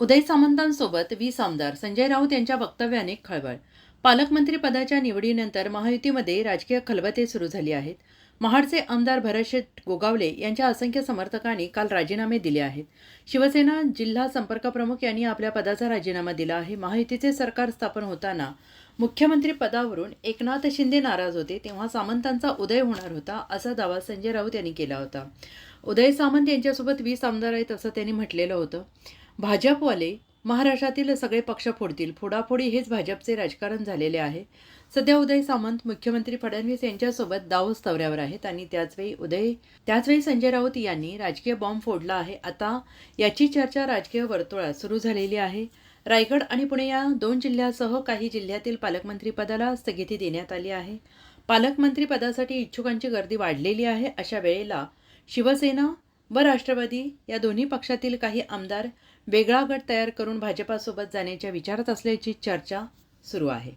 उदय सामंतांसोबत वीस आमदार संजय राऊत यांच्या वक्तव्याने खळबळ. पालकमंत्री पदाच्या निवडीनंतर महायुतीमध्ये राजकीय खलबते सुरू झाली आहेत. महाडचे आमदार भरतशेठ गोगावले यांच्या असंख्य समर्थकांनी काल राजीनामे दिले आहेत. शिवसेना जिल्हा संपर्क प्रमुख यांनी आपल्या पदाचा राजीनामा दिला आहे. महायुतीचे सरकार स्थापन होताना मुख्यमंत्री पदावरून एकनाथ शिंदे नाराज होते तेव्हा सामंतांचा उदय होणार होता असा दावा संजय राऊत यांनी केला होता. उदय सामंत यांच्यासोबत वीस आमदार आहेत असं त्यांनी म्हटलेलं होतं. भाजपवाले महाराष्ट्रातील सगळे पक्ष फोडतील. फोडाफोडी हेच भाजपचे राजकारण झालेले आहे. सध्या उदय सामंत मुख्यमंत्री फडणवीस यांच्यासोबत दावोस दौऱ्यावर आहेत आणि त्याचवेळी उदय त्याचवेळी संजय राऊत यांनी राजकीय बॉम्ब फोडला आहे. आता याची चर्चा राजकीय वर्तुळात सुरू झालेली आहे. रायगड आणि पुणे या दोन जिल्ह्यासह काही जिल्ह्यातील पालकमंत्रीपदाला स्थगिती देण्यात आली आहे. पालकमंत्रीपदासाठी इच्छुकांची गर्दी वाढलेली आहे. अशा वेळेला शिवसेना व राष्ट्रवादी या दोन्ही पक्षातील काही आमदार वेगळा गट तयार करून भाजपासोबत जाण्याच्या विचारात असल्याची चर्चा सुरू आहे.